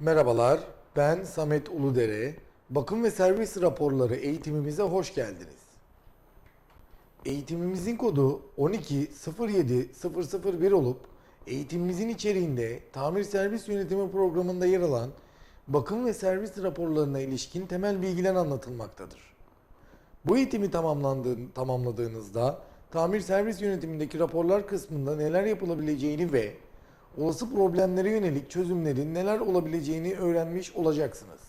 Merhabalar, ben Samet Uludere. Bakım ve servis raporları eğitimimize hoş geldiniz. Eğitimimizin kodu 1207001 olup eğitimimizin içeriğinde tamir servis yönetimi programında yer alan bakım ve servis raporlarına ilişkin temel bilgiler anlatılmaktadır. Bu eğitimi tamamladığınızda tamir servis yönetimindeki raporlar kısmında neler yapılabileceğini ve olası problemlere yönelik çözümlerin neler olabileceğini öğrenmiş olacaksınız.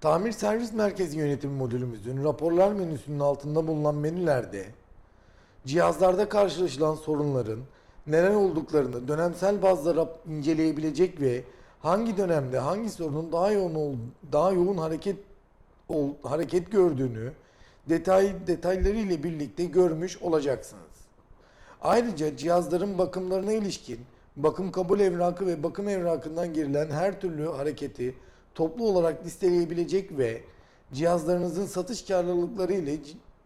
Tamir servis merkezi yönetimi modülümüzün raporlar menüsünün altında bulunan menülerde cihazlarda karşılaşılan sorunların neler olduklarını dönemsel bazda inceleyebilecek ve hangi dönemde hangi sorunun daha yoğun daha yoğun hareket hareket gördüğünü detay detayları ile birlikte görmüş olacaksınız. Ayrıca cihazların bakımlarına ilişkin bakım kabul evrakı ve bakım evrakından girilen her türlü hareketi toplu olarak listeleyebilecek ve cihazlarınızın satış karlılıkları ile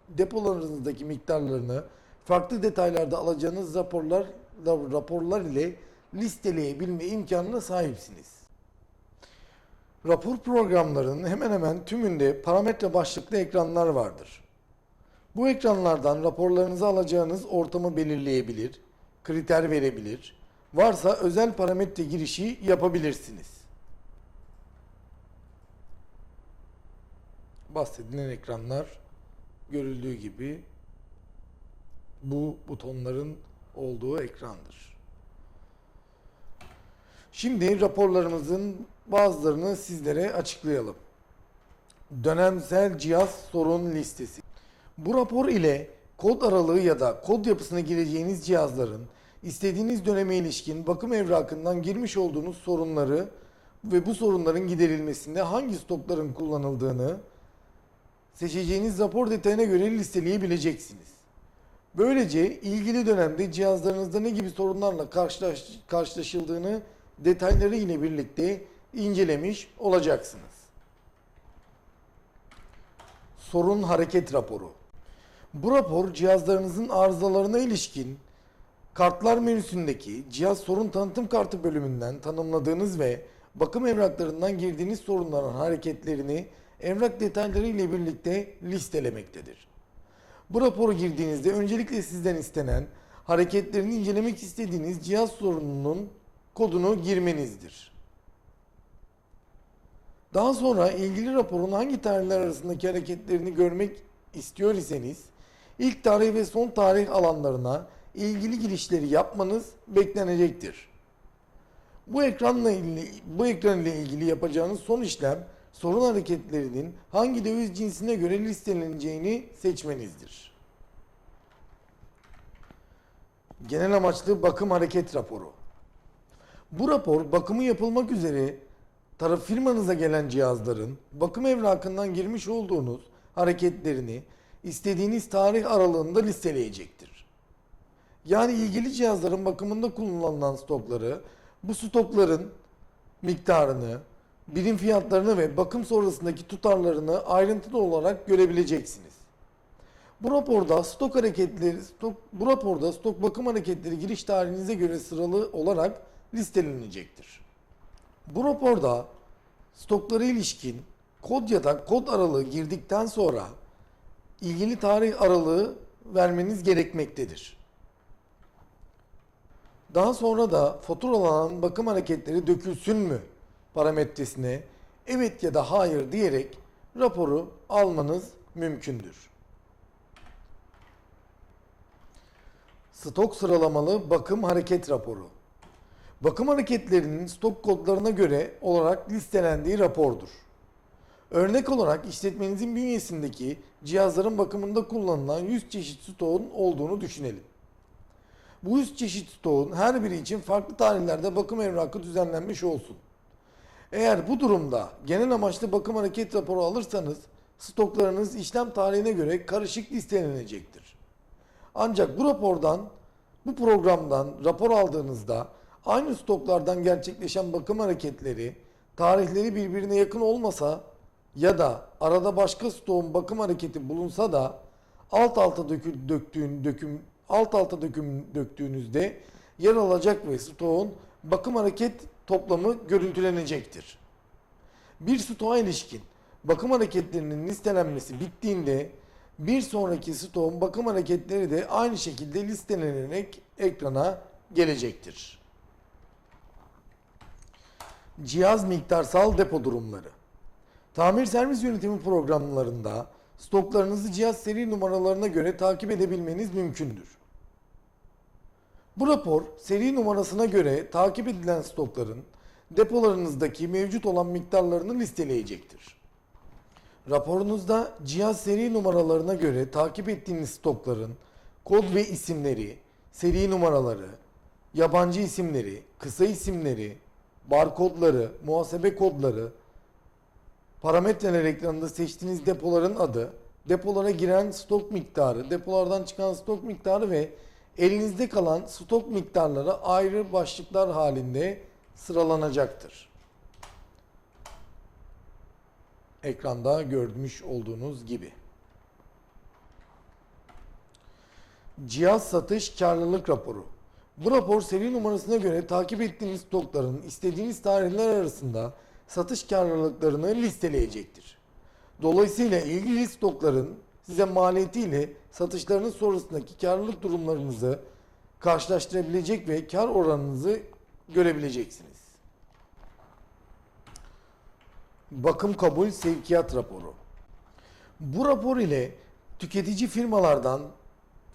depolarınızdaki miktarlarını farklı detaylarda alacağınız raporlar raporlar ile listeleyebilme imkanına sahipsiniz. Rapor programlarının hemen hemen tümünde parametre başlıklı ekranlar vardır. Bu ekranlardan raporlarınızı alacağınız ortamı belirleyebilir, kriter verebilir, varsa özel parametre girişi yapabilirsiniz. Bahsedilen ekranlar görüldüğü gibi bu butonların olduğu ekrandır. Şimdi raporlarımızın bazılarını sizlere açıklayalım. Dönemsel cihaz sorun listesi. Bu rapor ile kod aralığı ya da kod yapısına gireceğiniz cihazların istediğiniz döneme ilişkin bakım evrakından girmiş olduğunuz sorunları ve bu sorunların giderilmesinde hangi stokların kullanıldığını seçeceğiniz rapor detayına göre listeleyebileceksiniz. Böylece ilgili dönemde cihazlarınızda ne gibi sorunlarla karşılaş, karşılaşıldığını detayları ile birlikte incelemiş olacaksınız. Sorun hareket raporu. Bu rapor cihazlarınızın arızalarına ilişkin kartlar menüsündeki cihaz sorun tanıtım kartı bölümünden tanımladığınız ve bakım evraklarından girdiğiniz sorunların hareketlerini evrak detayları ile birlikte listelemektedir. Bu raporu girdiğinizde öncelikle sizden istenen hareketlerini incelemek istediğiniz cihaz sorununun kodunu girmenizdir. Daha sonra ilgili raporun hangi tarihler arasındaki hareketlerini görmek istiyor iseniz ilk tarih ve son tarih alanlarına ilgili girişleri yapmanız beklenecektir. Bu ekranla ilgili, bu ekran ilgili yapacağınız son işlem sorun hareketlerinin hangi döviz cinsine göre listeleneceğini seçmenizdir. Genel amaçlı bakım hareket raporu. Bu rapor bakımı yapılmak üzere taraf firmanıza gelen cihazların bakım evrakından girmiş olduğunuz hareketlerini istediğiniz tarih aralığında listeleyecektir. Yani ilgili cihazların bakımında kullanılan stokları, bu stokların miktarını, birim fiyatlarını ve bakım sonrasındaki tutarlarını ayrıntılı olarak görebileceksiniz. Bu raporda stok hareketleri, stok, bu raporda stok bakım hareketleri giriş tarihinize göre sıralı olarak listelenecektir. Bu raporda stoklara ilişkin kod ya da kod aralığı girdikten sonra ilgili tarih aralığı vermeniz gerekmektedir. Daha sonra da faturalanan bakım hareketleri dökülsün mü parametresine evet ya da hayır diyerek raporu almanız mümkündür. Stok sıralamalı bakım hareket raporu. Bakım hareketlerinin stok kodlarına göre olarak listelendiği rapordur. Örnek olarak işletmenizin bünyesindeki cihazların bakımında kullanılan 100 çeşit stoğun olduğunu düşünelim. Bu 100 çeşit stoğun her biri için farklı tarihlerde bakım evrakı düzenlenmiş olsun. Eğer bu durumda genel amaçlı bakım hareket raporu alırsanız stoklarınız işlem tarihine göre karışık listelenecektir. Ancak bu rapordan, bu programdan rapor aldığınızda aynı stoklardan gerçekleşen bakım hareketleri tarihleri birbirine yakın olmasa ya da arada başka stoğun bakım hareketi bulunsa da alt alta dökül, döktüğün döküm alt alta döküm döktüğünüzde yer alacak ve stoğun bakım hareket toplamı görüntülenecektir. Bir stoğa ilişkin bakım hareketlerinin listelenmesi bittiğinde bir sonraki stoğun bakım hareketleri de aynı şekilde listelenerek ekrana gelecektir. Cihaz miktarsal depo durumları. Tamir servis yönetimi programlarında stoklarınızı cihaz seri numaralarına göre takip edebilmeniz mümkündür. Bu rapor seri numarasına göre takip edilen stokların depolarınızdaki mevcut olan miktarlarını listeleyecektir. Raporunuzda cihaz seri numaralarına göre takip ettiğiniz stokların kod ve isimleri, seri numaraları, yabancı isimleri, kısa isimleri, barkodları, muhasebe kodları, parametreler ekranında seçtiğiniz depoların adı, depolara giren stok miktarı, depolardan çıkan stok miktarı ve elinizde kalan stok miktarları ayrı başlıklar halinde sıralanacaktır. Ekranda görmüş olduğunuz gibi. Cihaz satış karlılık raporu. Bu rapor seri numarasına göre takip ettiğiniz stokların istediğiniz tarihler arasında satış karlılıklarını listeleyecektir. Dolayısıyla ilgili stokların size maliyetiyle satışlarınız sonrasındaki karlılık durumlarınızı karşılaştırabilecek ve kar oranınızı görebileceksiniz. Bakım kabul sevkiyat raporu. Bu rapor ile tüketici firmalardan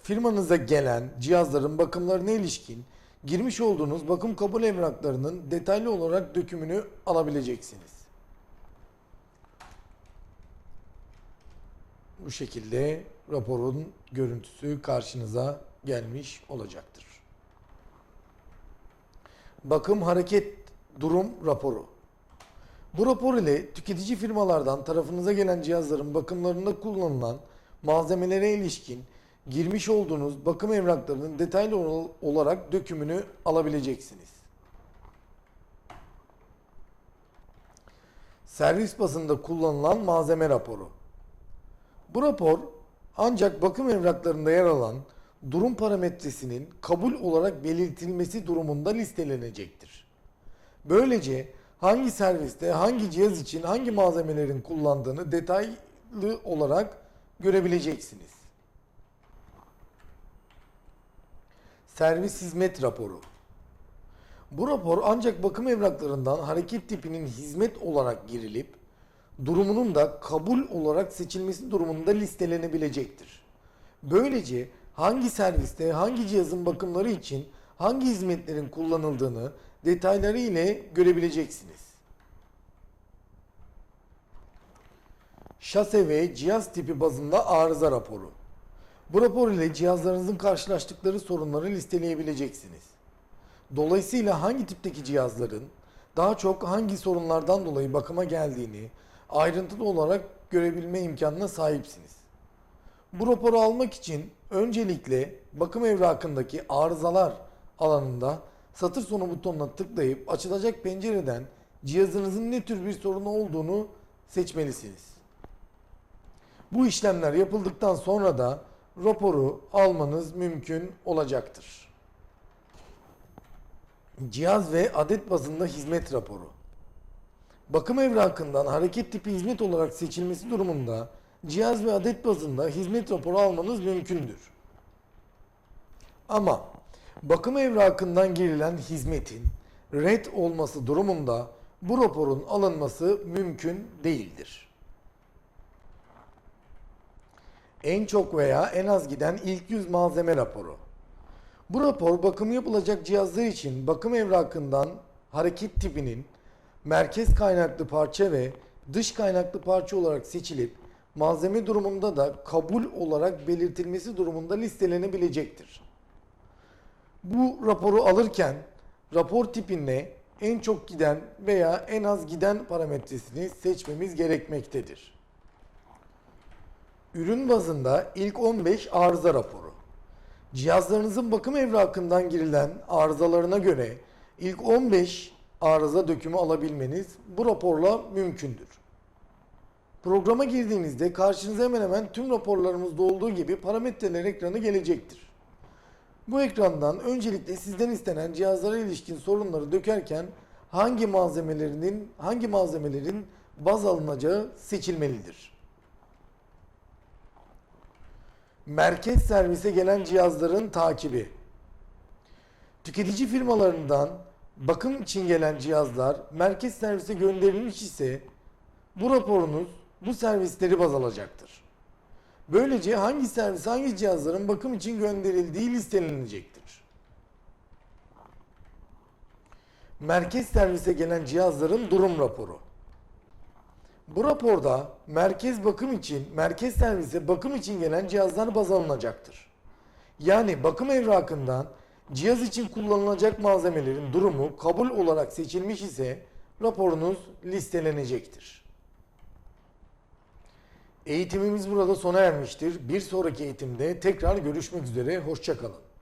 firmanıza gelen cihazların bakımlarına ilişkin girmiş olduğunuz bakım kabul evraklarının detaylı olarak dökümünü alabileceksiniz. Bu şekilde raporun görüntüsü karşınıza gelmiş olacaktır. Bakım hareket durum raporu. Bu rapor ile tüketici firmalardan tarafınıza gelen cihazların bakımlarında kullanılan malzemelere ilişkin girmiş olduğunuz bakım evraklarının detaylı ol- olarak dökümünü alabileceksiniz. Servis basında kullanılan malzeme raporu. Bu rapor ancak bakım evraklarında yer alan durum parametresinin kabul olarak belirtilmesi durumunda listelenecektir. Böylece hangi serviste hangi cihaz için hangi malzemelerin kullandığını detaylı olarak görebileceksiniz. Servis hizmet raporu. Bu rapor ancak bakım evraklarından hareket tipinin hizmet olarak girilip durumunun da kabul olarak seçilmesi durumunda listelenebilecektir. Böylece hangi serviste hangi cihazın bakımları için hangi hizmetlerin kullanıldığını detayları ile görebileceksiniz. Şase ve cihaz tipi bazında arıza raporu. Bu rapor ile cihazlarınızın karşılaştıkları sorunları listeleyebileceksiniz. Dolayısıyla hangi tipteki cihazların daha çok hangi sorunlardan dolayı bakıma geldiğini ayrıntılı olarak görebilme imkanına sahipsiniz. Bu raporu almak için öncelikle bakım evrakındaki arızalar alanında satır sonu butonuna tıklayıp açılacak pencereden cihazınızın ne tür bir sorunu olduğunu seçmelisiniz. Bu işlemler yapıldıktan sonra da raporu almanız mümkün olacaktır. Cihaz ve adet bazında hizmet raporu. Bakım evrakından hareket tipi hizmet olarak seçilmesi durumunda cihaz ve adet bazında hizmet raporu almanız mümkündür. Ama bakım evrakından girilen hizmetin red olması durumunda bu raporun alınması mümkün değildir. En çok veya en az giden ilk yüz malzeme raporu. Bu rapor bakım yapılacak cihazlar için bakım evrakından hareket tipinin merkez kaynaklı parça ve dış kaynaklı parça olarak seçilip malzeme durumunda da kabul olarak belirtilmesi durumunda listelenebilecektir. Bu raporu alırken rapor tipine en çok giden veya en az giden parametresini seçmemiz gerekmektedir. Ürün bazında ilk 15 arıza raporu. Cihazlarınızın bakım evrakından girilen arızalarına göre ilk 15 arıza dökümü alabilmeniz bu raporla mümkündür. Programa girdiğinizde karşınıza hemen hemen tüm raporlarımızda olduğu gibi parametreler ekranı gelecektir. Bu ekrandan öncelikle sizden istenen cihazlara ilişkin sorunları dökerken hangi malzemelerinin hangi malzemelerin baz alınacağı seçilmelidir. Merkez servise gelen cihazların takibi. Tüketici firmalarından bakım için gelen cihazlar merkez servise gönderilmiş ise bu raporunuz bu servisleri baz alacaktır. Böylece hangi servis hangi cihazların bakım için gönderildiği listelenecektir. Merkez servise gelen cihazların durum raporu. Bu raporda merkez bakım için, merkez servise bakım için gelen cihazlar baz alınacaktır. Yani bakım evrakından cihaz için kullanılacak malzemelerin durumu kabul olarak seçilmiş ise raporunuz listelenecektir. Eğitimimiz burada sona ermiştir. Bir sonraki eğitimde tekrar görüşmek üzere. Hoşçakalın.